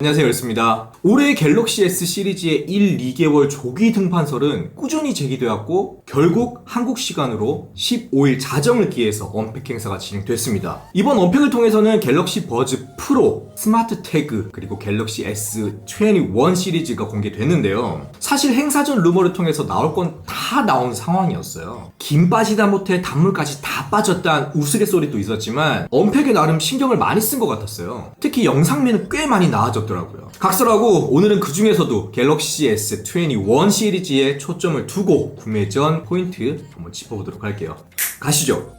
안녕하세요 열습니다. 올해 갤럭시 S 시리즈의 1, 2개월 조기 등판설은 꾸준히 제기되었고 결국 한국 시간으로 15일 자정을 기해서 언팩 행사가 진행됐습니다. 이번 언팩을 통해서는 갤럭시 버즈 프로, 스마트 태그, 그리고 갤럭시 S21 시리즈가 공개됐는데요. 사실 행사 전 루머를 통해서 나올 건 다 나온 상황이었어요. 김 빠지다 못해 단물까지 다 빠졌다는 우스갯소리도 있었지만 언팩에 나름 신경을 많이 쓴 것 같았어요. 특히 영상미는 꽤 많이 나아졌더라고요. 각설하고 오늘은 그 중에서도 갤럭시 S21 시리즈에 초점을 두고 구매 전 포인트 한번 짚어보도록 할게요. 가시죠.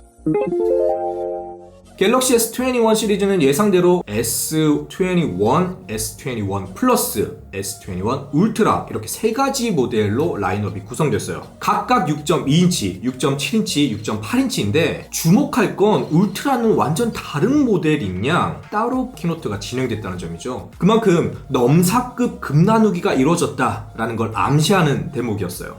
갤럭시 S21 시리즈는 예상대로 S21, S21 플러스, S21 울트라 이렇게 세 가지 모델로 라인업이 구성됐어요. 각각 6.2인치, 6.7인치, 6.8인치인데 주목할 건 울트라는 완전 다른 모델인 양 따로 키노트가 진행됐다는 점이죠. 그만큼 넘사급 급나누기가 이루어졌다라는 걸 암시하는 대목이었어요.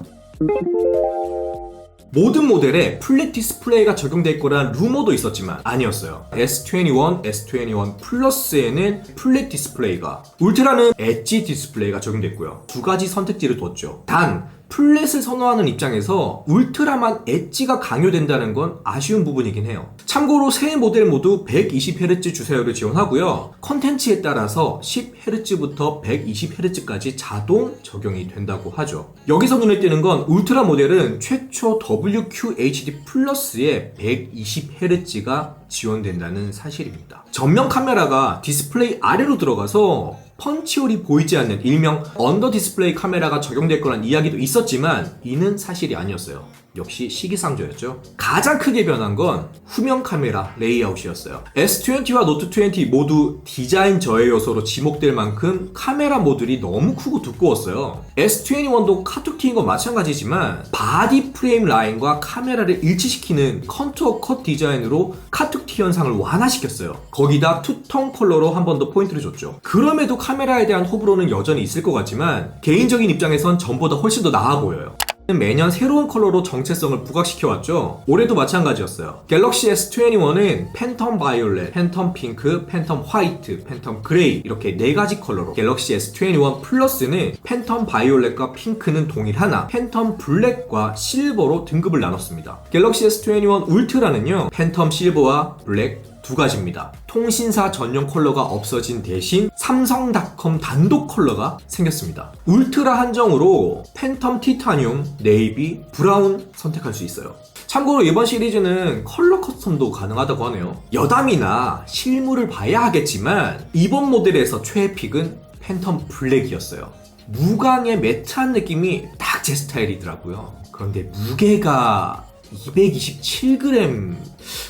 모든 모델에 플랫 디스플레이가 적용될 거란 루머도 있었지만 아니었어요. S21, S21 플러스에는 플랫 디스플레이가, 울트라는 엣지 디스플레이가 적용됐고요. 두 가지 선택지를 뒀죠. 단, 플랫을 선호하는 입장에서 울트라만 엣지가 강요된다는 건 아쉬운 부분이긴 해요. 참고로 세 모델 모두 120Hz 주사율을 지원하고요. 컨텐츠에 따라서 10Hz부터 120Hz까지 자동 적용이 된다고 하죠. 여기서 눈에 띄는 건 울트라 모델은 최초 WQHD 플러스에 120Hz가 지원된다는 사실입니다. 전면 카메라가 디스플레이 아래로 들어가서 펀치홀이 보이지 않는 일명 언더 디스플레이 카메라가 적용될 거란 이야기도 있었지만 이는 사실이 아니었어요. 역시 시기상조였죠. 가장 크게 변한 건 후면 카메라 레이아웃이었어요. S20와 노트 20 모두 디자인 저해 요소로 지목될 만큼 카메라 모듈이 너무 크고 두꺼웠어요. S21도 카툭 튀인 건 마찬가지지만 바디 프레임 라인과 카메라를 일치시키는 컨투어 컷 디자인으로 카툭 티 현상을 완화시켰어요. 거기다 투톤 컬러로 한 번 더 포인트를 줬죠. 그럼에도 카메라에 대한 호불호는 여전히 있을 것 같지만 개인적인 입장에선 전보다 훨씬 더 나아 보여요. 매년 새로운 컬러로 정체성을 부각시켜왔죠. 올해도 마찬가지였어요. 갤럭시 S21은 팬텀 바이올렛, 팬텀 핑크, 팬텀 화이트, 팬텀 그레이 이렇게 네 가지 컬러로 갤럭시 S21 플러스는 팬텀 바이올렛과 핑크는 동일하나 팬텀 블랙과 실버로 등급을 나눴습니다. 갤럭시 S21 울트라는요. 팬텀 실버와 블랙 두 가지입니다. 통신사 전용 컬러가 없어진 대신 삼성닷컴 단독 컬러가 생겼습니다. 울트라 한정으로 팬텀 티타늄, 네이비, 브라운 선택할 수 있어요. 참고로 이번 시리즈는 컬러 커스텀도 가능하다고 하네요. 여담이나 실물을 봐야 하겠지만 이번 모델에서 최애 픽은 팬텀 블랙이었어요. 무광의 매트한 느낌이 딱 제 스타일이더라고요. 그런데 무게가 227g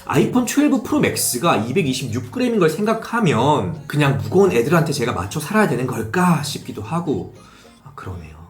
아이폰 12 프로 맥스가 226g인 걸 생각하면 그냥 무거운 애들한테 제가 맞춰 살아야 되는 걸까 싶기도 하고 아, 그러네요.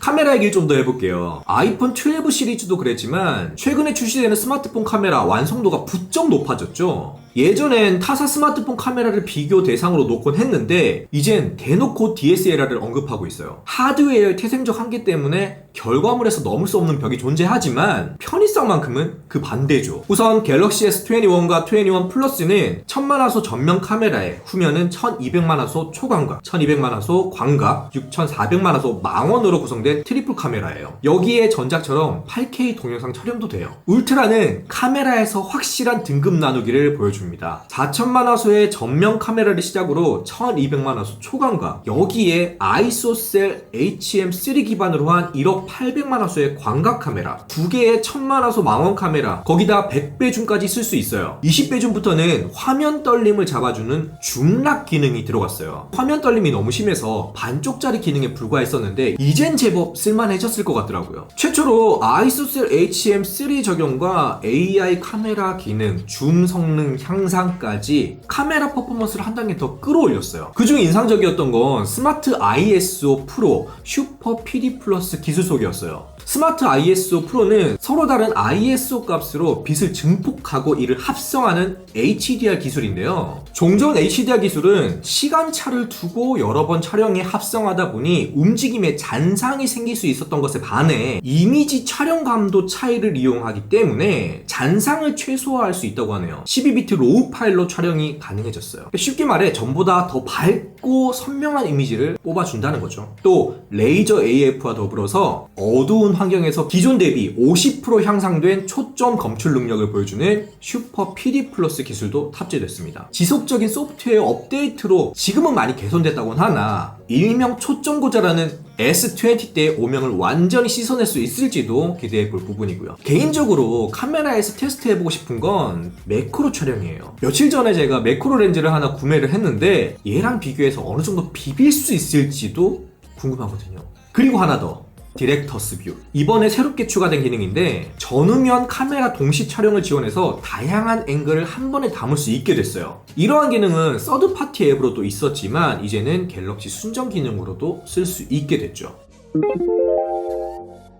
카메라 얘기를 좀 더 해볼게요. 아이폰 12 시리즈도 그랬지만 최근에 출시되는 스마트폰 카메라 완성도가 부쩍 높아졌죠. 예전엔 타사 스마트폰 카메라를 비교 대상으로 놓곤 했는데 이젠 대놓고 DSLR을 언급하고 있어요. 하드웨어의 태생적 한계 때문에 결과물에서 넘을 수 없는 벽이 존재하지만 편의성만큼은 그 반대죠. 우선 갤럭시 S21과 21 플러스는 1000만 화소 전면 카메라에 후면은 1200만 화소 초광각, 1200만 화소 광각, 6400만 화소 망원으로 구성된 트리플 카메라예요. 여기에 전작처럼 8K 동영상 촬영도 돼요. 울트라는 카메라에서 확실한 등급 나누기를 보여줍니다. 4000만 화소의 전면 카메라를 시작으로 1200만 화소 초광각 여기에 아이소셀 HM3 기반으로 한 1억 800만 화소의 광각 카메라 두 개의 1000만 화소 망원 카메라 거기다 100배 줌까지 쓸 수 있어요. 20배 줌부터는 화면 떨림을 잡아주는 줌락 기능이 들어갔어요. 화면 떨림이 너무 심해서 반쪽짜리 기능에 불과했었는데 이젠 제법 쓸만해졌을 것 같더라고요. 최초로 아이소셀 HM3 적용과 AI 카메라 기능 줌 성능 향 상까지 카메라 퍼포먼스를 한 단계 더 끌어올렸어요. 그중 인상적이었던 건 스마트 ISO 프로 슈퍼 PD 플러스 기술 소개였어요. 스마트 ISO 프로는 서로 다른 ISO 값으로 빛을 증폭하고 이를 합성하는 HDR 기술인데요. 종전 HDR 기술은 시간차를 두고 여러 번 촬영에 합성하다 보니 움직임의 잔상이 생길 수 있었던 것에 반해 이미지 촬영 감도 차이를 이용하기 때문에 잔상을 최소화할 수 있다고 하네요. 12비트 로우 파일로 촬영이 가능해졌어요. 쉽게 말해 전보다 더 밝고 선명한 이미지를 뽑아준다는 거죠. 또 레이저 AF와 더불어서 어두운 환경에서 기존 대비 50% 향상된 초점 검출 능력을 보여주는 슈퍼 PD 플러스 기술도 탑재됐습니다. 지속적인 소프트웨어 업데이트로 지금은 많이 개선됐다고는 하나 일명 초점 고자라는 S20 때의 오명을 완전히 씻어낼 수 있을지도 기대해 볼 부분이고요. 개인적으로 카메라에서 테스트해보고 싶은 건 매크로 촬영이에요. 며칠 전에 제가 매크로 렌즈를 하나 구매를 했는데 얘랑 비교해서 어느 정도 비빌 수 있을지도 궁금하거든요. 그리고 하나 더. 디렉터스 뷰. 이번에 새롭게 추가된 기능인데 전후면 카메라 동시 촬영을 지원해서 다양한 앵글을 한 번에 담을 수 있게 됐어요. 이러한 기능은 서드 파티 앱으로도 있었지만 이제는 갤럭시 순정 기능으로도 쓸 수 있게 됐죠.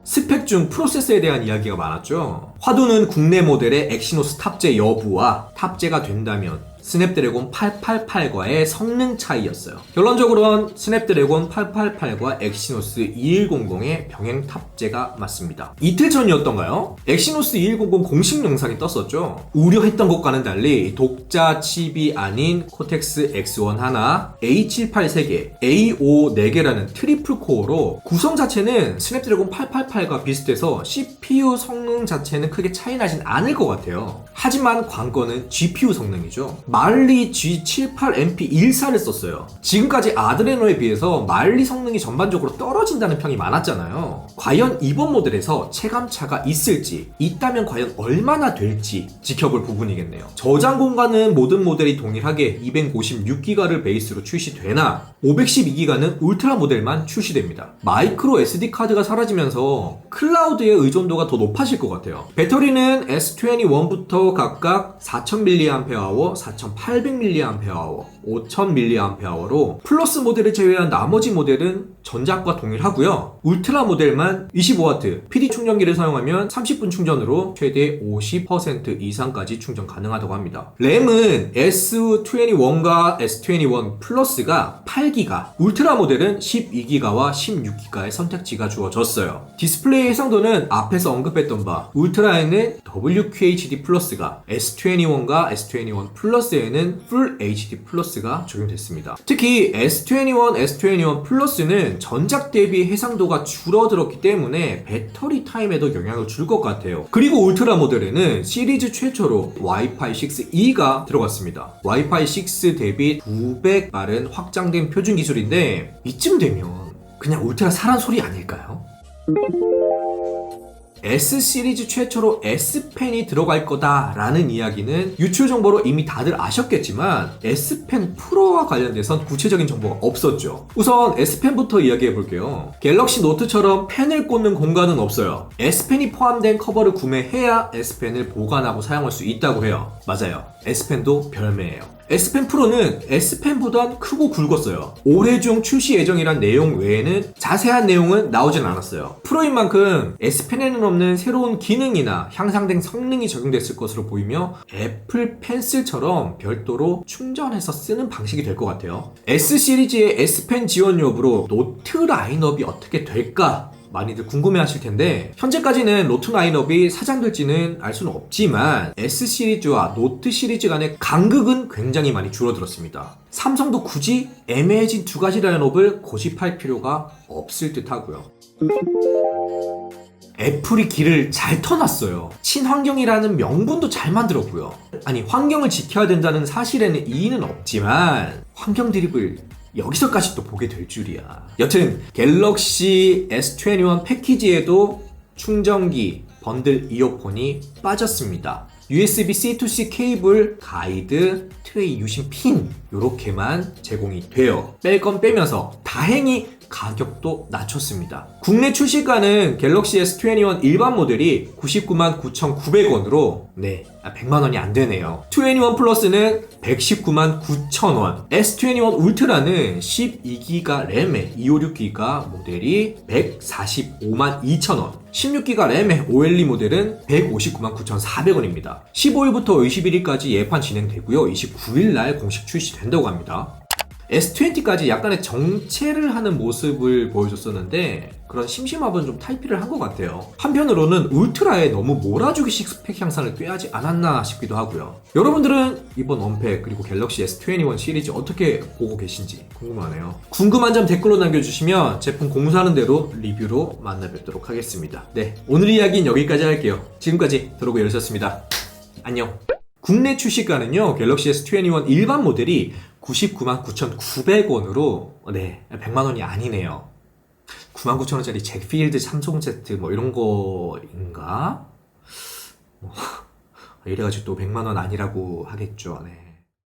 스펙 중 프로세서에 대한 이야기가 많았죠. 화두는 국내 모델의 엑시노스 탑재 여부와 탑재가 된다면 스냅드래곤 888과의 성능 차이였어요. 결론적으로는 스냅드래곤 888과 엑시노스 2100의 병행 탑재가 맞습니다. 이틀 전이었던가요? 엑시노스 2100 공식 영상이 떴었죠. 우려했던 것과는 달리 독자 칩이 아닌 코텍스 X1 하나, A78 3개, A5 4개라는 트리플 코어로 구성 자체는 스냅드래곤 888과 비슷해서 CPU 성능 자체는 크게 차이 나진 않을 것 같아요. 하지만 관건은 GPU 성능이죠. 말리 G78MP14를 썼어요. 지금까지 아드레노에 비해서 말리 성능이 전반적으로 떨어진다는 평이 많았잖아요. 과연 이번 모델에서 체감차가 있을지, 있다면 과연 얼마나 될지 지켜볼 부분이겠네요. 저장 공간은 모든 모델이 동일하게 256기가를 베이스로 출시되나 512기가는 울트라 모델만 출시됩니다. 마이크로 SD 카드가 사라지면서 클라우드의 의존도가 더 높아질 것 같아요. 배터리는 S21부터 각각 4000mAh, 4800mAh, 5000mAh로 플러스 모델을 제외한 나머지 모델은 전작과 동일하고요. 울트라 모델만 25W PD 충전기를 사용하면 30분 충전으로 최대 50% 이상까지 충전 가능하다고 합니다. 램은 S21과 S21 플러스가 8기가, 울트라 모델은 12기가와 16기가의 선택지가 주어졌어요. 디스플레이 해상도는 앞에서 언급했던 바 울트라에는 WQHD 플러스가 S21과 S21 플러스에는 Full HD 플러스 가 적용됐습니다. 특히 S21, S21 플러스는 전작 대비 해상도가 줄어들었기 때문에 배터리 타임에도 영향을 줄 것 같아요. 그리고 울트라 모델에는 시리즈 최초로 와이파이 6E가 들어갔습니다. 와이파이 6 대비 200 빠른 확장된 표준 기술인데 이쯤 되면 그냥 울트라 사란 소리 아닐까요? S 시리즈 최초로 S펜이 들어갈 거다라는 이야기는 유출 정보로 이미 다들 아셨겠지만 S펜 프로와 관련돼선 구체적인 정보가 없었죠. 우선 S펜부터 이야기해 볼게요. 갤럭시 노트처럼 펜을 꽂는 공간은 없어요. S펜이 포함된 커버를 구매해야 S펜을 보관하고 사용할 수 있다고 해요. 맞아요. S펜도 별매예요. S펜 프로는 S펜보단 크고 굵었어요. 올해 중 출시 예정이란 내용 외에는 자세한 내용은 나오진 않았어요. 프로인 만큼 S펜에는 없는 새로운 기능이나 향상된 성능이 적용됐을 것으로 보이며 애플 펜슬처럼 별도로 충전해서 쓰는 방식이 될 것 같아요. S 시리즈의 S펜 지원 여부로 노트 라인업이 어떻게 될까 많이들 궁금해 하실 텐데 현재까지는 로트 라인업이 사장될지는 알 수는 없지만 S 시리즈와 노트 시리즈 간의 간극은 굉장히 많이 줄어들었습니다. 삼성도 굳이 애매해진 두 가지 라인업을 고집할 필요가 없을 듯 하고요. 애플이 길을 잘 터놨어요. 친환경이라는 명분도 잘 만들었고요. 아니, 환경을 지켜야 된다는 사실에는 이의는 없지만, 환경 드립을 여기서까지 또 보게 될 줄이야. 여튼, 갤럭시 S21 패키지에도 충전기, 번들 이어폰이 빠졌습니다. USB C2C 케이블, 가이드, 트레이 유심 핀 요렇게만 제공이 돼요. 뺄 건 빼면서 다행히 가격도 낮췄습니다. 국내 출시가는 갤럭시 S21 일반 모델이 99만 9,900원으로 네, 100만 원이 안 되네요. 21 플러스는 119만 9,000원. S21 울트라는 12기가 램에 256기가 모델이 145만 2,000원. 16기가 램의 OLE 모델은 159만 9,400원입니다. 15일부터 21일까지 예판 진행되고요. 29일 날 공식 출시된다고 합니다. S20까지 약간의 정체를 하는 모습을 보여줬었는데 그런 심심함은 좀 탈피를 한 것 같아요. 한편으로는 울트라에 너무 몰아주기식 스펙 향상을 꾀하지 않았나 싶기도 하고요. 여러분들은 이번 언팩 그리고 갤럭시 S21 시리즈 어떻게 보고 계신지 궁금하네요. 궁금한 점 댓글로 남겨주시면 제품 공사하는 대로 리뷰로 만나 뵙도록 하겠습니다. 네, 오늘 이야기는 여기까지 할게요. 지금까지 드로그 열셨습니다. 안녕. 국내 출시가는요, 갤럭시 S21 일반 모델이 99만 9,900원으로, 네, 100만 원이 아니네요. 99,000원짜리 잭필드 삼성 세트 뭐 이런 거인가? 뭐, 이래가지고 또 100만 원 아니라고 하겠죠, 네.